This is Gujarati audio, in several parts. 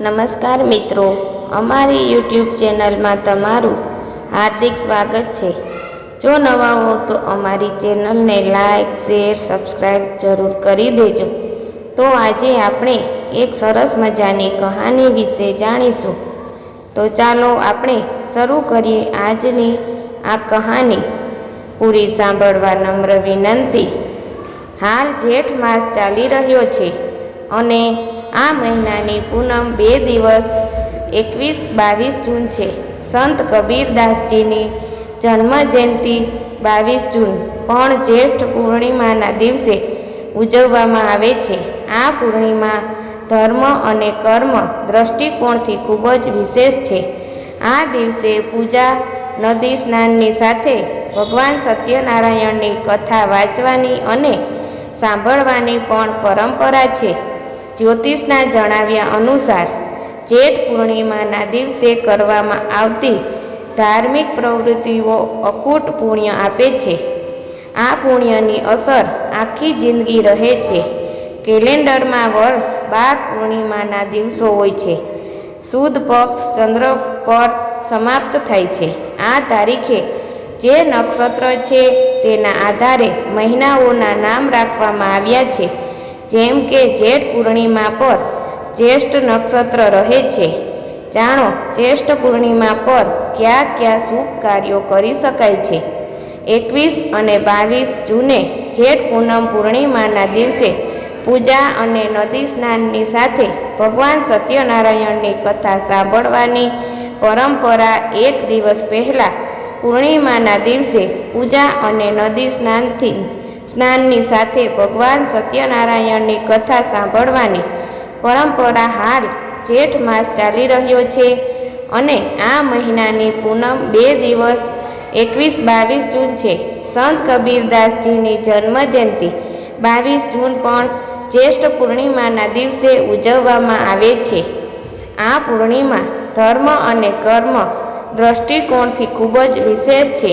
નમસ્કાર મિત્રો, અમારી યુટ્યુબ ચેનલમાં તમારું હાર્દિક સ્વાગત છે. જો નવા હો તો અમારી ચેનલને લાઈક, શેર સબસ્ક્રાઈબ જરૂર કરી દેજો. તો આજે આપણે એક સરસ મજાની કહાની વિશે જાણીશું. તો ચાલો આપણે શરૂ કરીએ આજની આ કહાની. પૂરી સાંભળવા નમ્ર વિનંતી. હાલ જેઠ માસ ચાલી રહ્યો છે અને આ મહિનાની પૂનમ બે દિવસ, એકવીસ બાવીસ જૂન છે. સંત કબીરદાસજીની જન્મ જયંતિ બાવીસ જૂન, પણ જ્યેષ્ઠ પૂર્ણિમાના દિવસે ઉજવવામાં આવે છે. આ પૂર્ણિમા ધર્મ અને કર્મ દ્રષ્ટિકોણથી ખૂબ જ વિશેષ છે. આ દિવસે પૂજા, નદી સ્નાનની સાથે ભગવાન સત્યનારાયણની કથા વાંચવાની અને સાંભળવાની પણ પરંપરા છે. જ્યોતિષના જણાવ્યા અનુસાર, જેઠ પૂર્ણિમાના દિવસે કરવામાં આવતી ધાર્મિક પ્રવૃત્તિઓ અકૂટ પુણ્ય આપે છે. આ પુણ્યની અસર આખી જિંદગી રહે છે. કેલેન્ડરમાં વર્ષ બાર પૂર્ણિમાના દિવસો હોય છે. સુદ પક્ષ ચંદ્ર પર સમાપ્ત થાય છે. આ તારીખે જે નક્ષત્ર છે તેના આધારે મહિનાઓના નામ રાખવામાં આવ્યા છે. જેમ કે જેઠ પૂર્ણિમા પર જ્યેષ્ઠ નક્ષત્ર રહે છે. જાણો જ્યેષ્ઠ પૂર્ણિમા પર કયા કયા શુભ કાર્યો કરી શકાય છે? એકવીસ અને બાવીસ જૂને જેઠ પૂનમ પૂર્ણિમાના દિવસે પૂજા અને નદી સ્નાનની સાથે ભગવાન સત્યનારાયણની કથા સાંભળવાની પરંપરા એક દિવસ પહેલાં પૂર્ણિમાના દિવસે પૂજા અને નદી સ્નાનથી સ્નાનની સાથે ભગવાન સત્યનારાયણની કથા સાંભળવાની પરંપરા હાલ જેઠ માસ ચાલી રહ્યો છે અને આ મહિનાની પૂનમ બે દિવસ એકવીસ બાવીસ જૂન છે. સંત કબીરદાસજીની જન્મજયંતિ બાવીસ જૂન પણ જ્યેષ્ઠ પૂર્ણિમાના દિવસે ઉજવવામાં આવે છે. આ પૂર્ણિમા ધર્મ અને કર્મ દ્રષ્ટિકોણથી ખૂબ જ વિશેષ છે.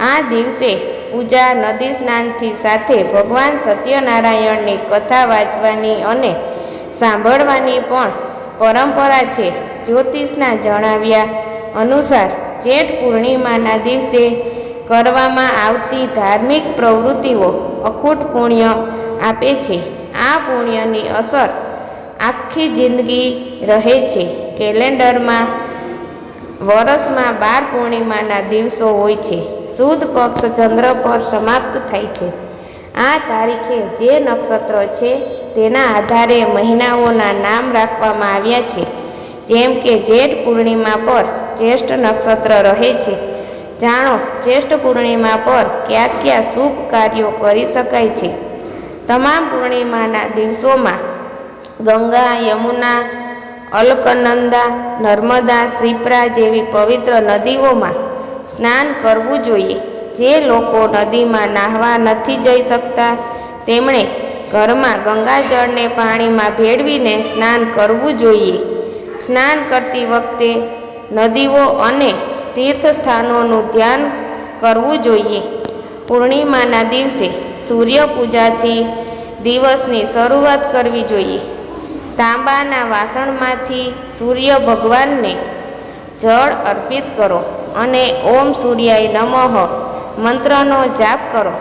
આ દિવસે પૂજા નદી સ્નાનથી સાથે ભગવાન સત્યનારાયણની કથા વાંચવાની અને સાંભળવાની પણ પરંપરા છે. જ્યોતિષના જણાવ્યા અનુસાર જેઠ પૂર્ણિમાના દિવસે કરવામાં આવતી ધાર્મિક પ્રવૃત્તિઓ અખૂટ પુણ્ય આપે છે. આ પુણ્યની અસર આખી જિંદગી રહે છે. કેલેન્ડરમાં વરસમાં બાર પૂર્ણિમાના દિવસો હોય છે. સુદ પક્ષ ચંદ્ર પર સમાપ્ત થાય છે. આ તારીખે જે નક્ષત્ર છે તેના આધારે મહિનાઓના નામ રાખવામાં આવ્યા છે. જેમ કે જેઠ પૂર્ણિમા પર જ્યેષ્ઠ નક્ષત્ર રહે છે. જાણો જ્યેષ્ઠ પૂર્ણિમા પર કયા કયા શુભ કાર્યો કરી શકાય છે? તમામ પૂર્ણિમાના દિવસોમાં ગંગા, યમુના અલકનંદા, નર્મદા સિપ્રા જેવી પવિત્ર નદીઓમાં સ્નાન કરવું જોઈએ. જે લોકો નદીમાં નાહવા નથી જઈ શકતા, તેમણે ઘરમાં ગંગાજળને પાણીમાં ભેળવીને સ્નાન કરવું જોઈએ. સ્નાન કરતી વખતે નદીઓ અને તીર્થસ્થાનોનું ધ્યાન કરવું જોઈએ. પૂર્ણિમાના દિવસે સૂર્ય પૂજાથી દિવસની શરૂઆત કરવી જોઈએ. તાંબાના વાસણમાંથી સૂર્ય ભગવાનને જળ અર્પિત કરો અને ઓમ સૂર્યાય નમઃ મંત્રનો જાપ કરો.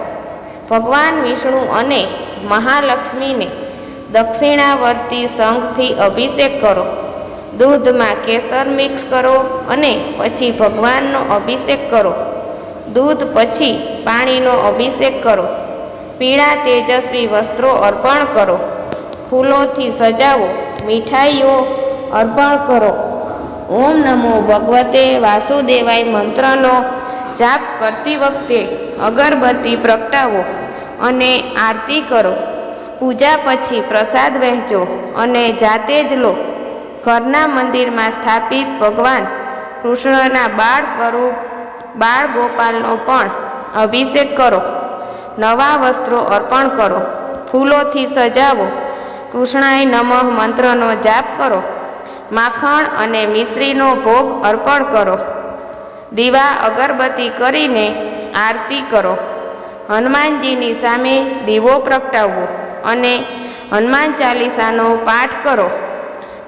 ભગવાન વિષ્ણુ અને મહાલક્ષ્મીને દક્ષિણાવર્તી શંખથી અભિષેક કરો. દૂધમાં કેસર મિક્સ કરો અને પછી ભગવાનનો અભિષેક કરો. દૂધ પછી પાણીનો અભિષેક કરો. પીળા તેજસ્વી વસ્ત્રો અર્પણ કરો. ફૂલોથી સજાવો, મીઠાઈઓ અર્પણ કરો. ઓમ નમો ભગવતે વાસુદેવાય મંત્રનો જાપ કરતી વખતે અગરબત્તી પ્રગટાવો અને આરતી કરો. પૂજા પછી પ્રસાદ વહેંચો અને જાતે જ લો. ઘરના મંદિરમાં સ્થાપિત ભગવાન કૃષ્ણના બાળ સ્વરૂપ, બાળ ગોપાલનો પણ અભિષેક કરો. નવા વસ્ત્રો અર્પણ કરો. ફૂલોથી સજાવો કૃષ્ણાય નમઃ મંત્રનો જાપ કરો. માખણ અને મિશ્રીનો ભોગ અર્પણ કરો. દીવા અગરબત્તી કરીને આરતી કરો. હનુમાનજીની સામે દીવો પ્રગટાવવો અને હનુમાન ચાલીસાનો પાઠ કરો.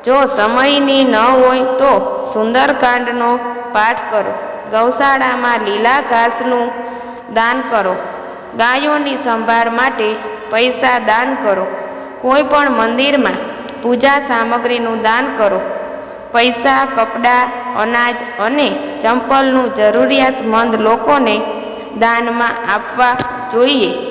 જો સમયની ન હોય તો સુંદરકાંડનો પાઠ કરો. ગૌશાળામાં લીલા ઘાસનું દાન કરો. ગાયોની સંભાળ માટે પૈસા દાન કરો. કોઈ પણ મંદિરમાં પૂજા સામગ્રીનું દાન કરો. પૈસા, કપડાં, અનાજ અને ચંપલનું જરૂરિયાતમંદ લોકોને દાનમાં આપવા જોઈએ.